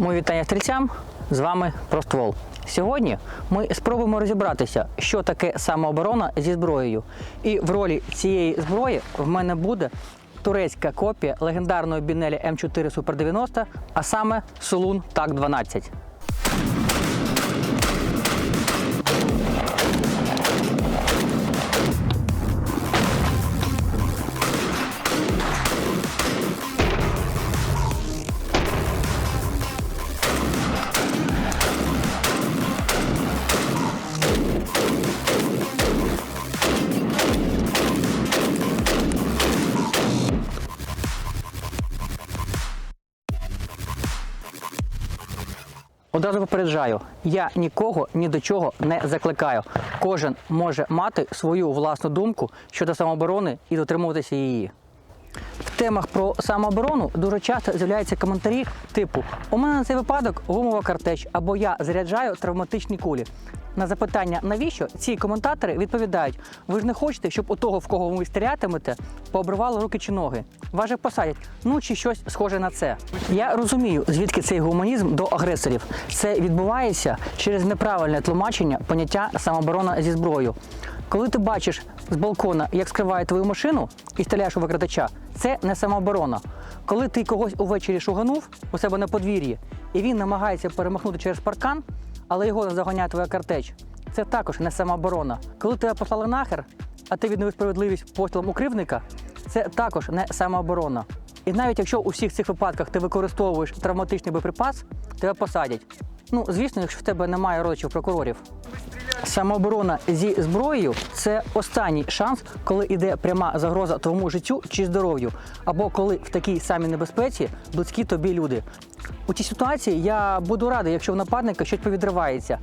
Мої вітання стрільцям. З вами Проствол. Сьогодні ми спробуємо розібратися, що таке самооборона зі зброєю. І в ролі цієї зброї в мене буде турецька копія легендарної бінелі М4 Super 90, а саме Сулун Так-12. Одразу попереджаю, я нікого ні до чого не закликаю. Кожен може мати свою власну думку щодо самооборони і дотримуватися її. Темах про самооборону дуже часто з'являються коментарі типу У мене на цей випадок гумова картеч або я заряджаю травматичні кулі. На запитання, навіщо ці коментатори відповідають: ви ж не хочете, щоб у того, в кого ви стрілятимете, пообривали руки чи ноги. Вас же посадять, ну чи щось схоже на це. Я розумію, звідки цей гуманізм до агресорів. Це відбувається через неправильне тлумачення поняття самооборона зі зброєю. Коли ти бачиш з балкона, як скриває твою машину і стріляєш у викрадача, це не самооборона. Коли ти когось увечері шуганув у себе на подвір'ї, і він намагається перемахнути через паркан, але його заганяє твоя картеч, це також не самооборона. Коли тебе послали нахер, а ти відновив справедливість пострілом у кривника, це також не самооборона. І навіть якщо у всіх цих випадках ти використовуєш травматичний боєприпас, тебе посадять. Ну, звісно, якщо в тебе немає родичів прокурорів. Самооборона зі зброєю це останній шанс, коли йде пряма загроза твоєму життю чи здоров'ю, або коли в такій самій небезпеці близькі тобі люди. У цій ситуації я буду радий, якщо в нападника щось повідривається.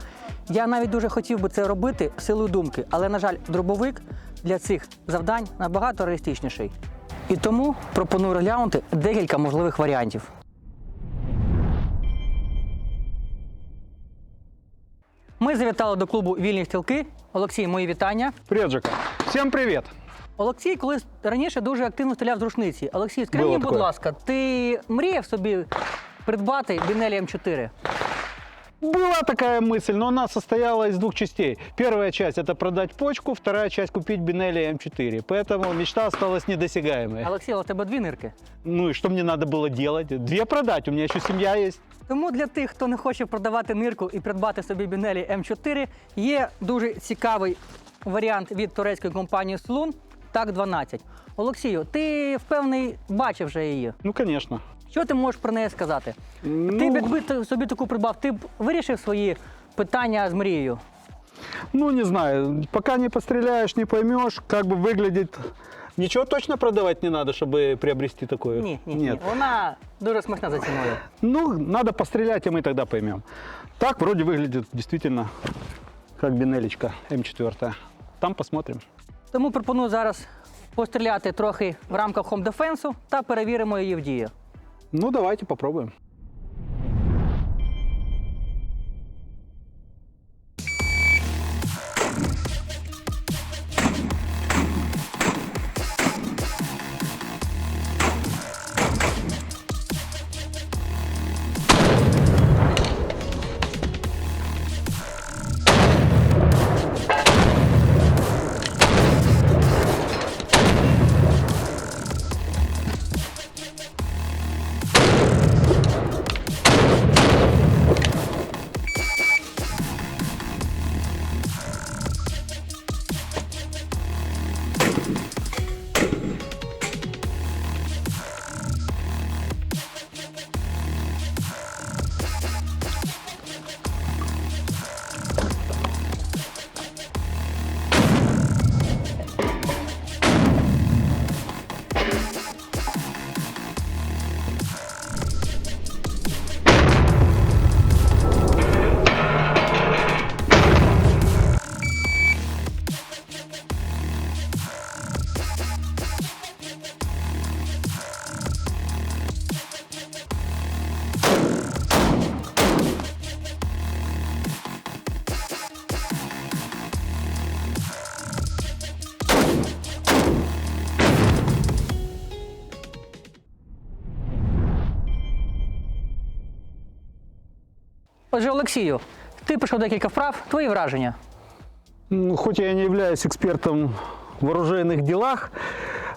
Я навіть дуже хотів би це робити силою думки, але, на жаль, дробовик для цих завдань набагато реалістичніший. І тому пропоную розглянути декілька можливих варіантів. Ми завітали до клубу Вільні стрілки. Олексій, мої вітання. Привет, Жека. Всем привет. Олексій колись раніше дуже активно стріляв з рушниці. Олексій, скажи Було мені, будь таке. ласка, ти мріяв собі придбати Бінелі М4? Была такая мысль, но она состояла из двух частей. Первая часть это продать почку, вторая часть купить Бинелли М4. Поэтому мечта осталась недосягаемой. Олексій, але у тебе дві нирки. Ну и что мне надо было делать? Две продать, у меня еще семья есть. Тому для тих, хто не хоче продавати нирку і придбати собі Бінелі М4, є дуже цікавий варіант від турецької компанії Слун так 12. Олексію, ти впевнений бачив вже її. Ну, конечно. Що ти можеш про неї сказати? Ти б Ну, якби ти собі таку придбав, ти б вирішив свої питання з мрією? ну, не знаю, пока не постреляешь, не поймешь, как бы выглядит. Ничего точно продавать не надо, чтобы приобрести такое? Ні, ні, ні. Нет. Вона дуже смачна за ціною. Ну, надо пострелять, и мы тогда поймем. Так вроде выглядит действительно как Бинелечка М4. Там посмотрим. Тому пропоную зараз постріляти трохи в рамках Home Defense та перевіримо її в дії. Ну, давайте попробуем. Отже, Олексію, ти пройшов декілька вправ, твої враження. Ну, хоть я не являюсь экспертом в оружейных делах,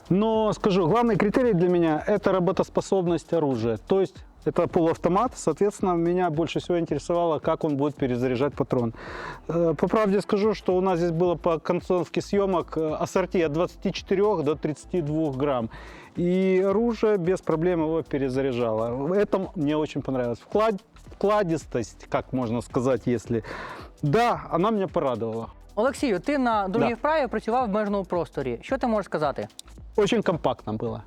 но скажу, главный критерий для меня – это работоспособность оружия. То есть это полуавтомат, соответственно, меня больше всего интересовало, как он будет перезаряжать патрон. Э, По правде скажу, что у нас здесь было по концовке съемок э, ассорти от 24 до 32 грамм. И оружие без проблем его перезаряжало. В этом мне очень понравилось. Вклад, вкладистость, как можно сказать, если... Да, она меня порадовала. Олексію, ти на другій Да. вправі працював в межному просторі. Що ти можеш сказати? Очень компактно было.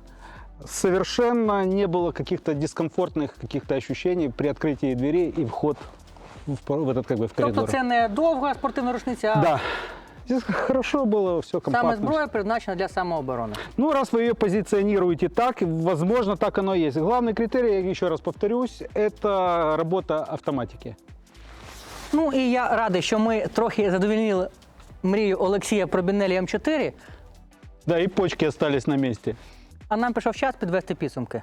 Совершенно не было каких-то дискомфортных каких-то ощущений при открытии дверей и вход в, по- в этот как бы в коридор. Тобто це не довга спортивна рушниця, а Да. Здесь хорошо было, все компактно. саме зброя призначена для самооборони. Ну, раз вы ее позиционируете так, возможно, так оно и есть. Главный критерий, я еще раз повторюсь, это работа автоматики. Ну і я радий, що ми трохи задовольнили мрію Олексія про Бінелі М4, Да, и почки остались на месте. а нам прийшов час підвести підсумки.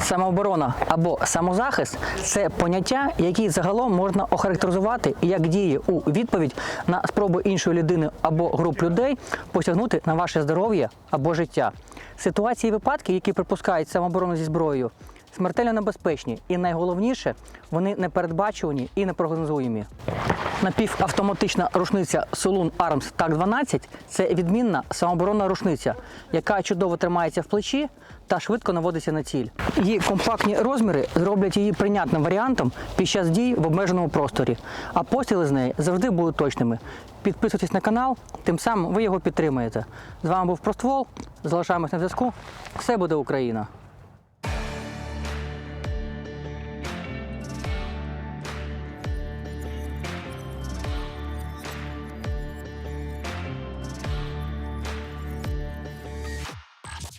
Самооборона або самозахист це поняття, які загалом можна охарактеризувати як дії у відповідь на спроби іншої людини або груп людей посягнути на ваше здоров'я або життя. Ситуації і випадки, які припускають самооборону зі зброєю, смертельно небезпечні і найголовніше, вони непередбачувані і непрогнозуємі. Напівавтоматична рушниця Solun Arms TAC 12 це відмінна самооборонна рушниця, яка чудово тримається в плечі та швидко наводиться на ціль. Її компактні розміри зроблять її прийнятним варіантом під час дій в обмеженому просторі, а постріли з неї завжди будуть точними. Підписуйтесь на канал, тим самим ви його підтримаєте. З вами був Проствол. Залишаємось на зв'язку. Все буде Україна!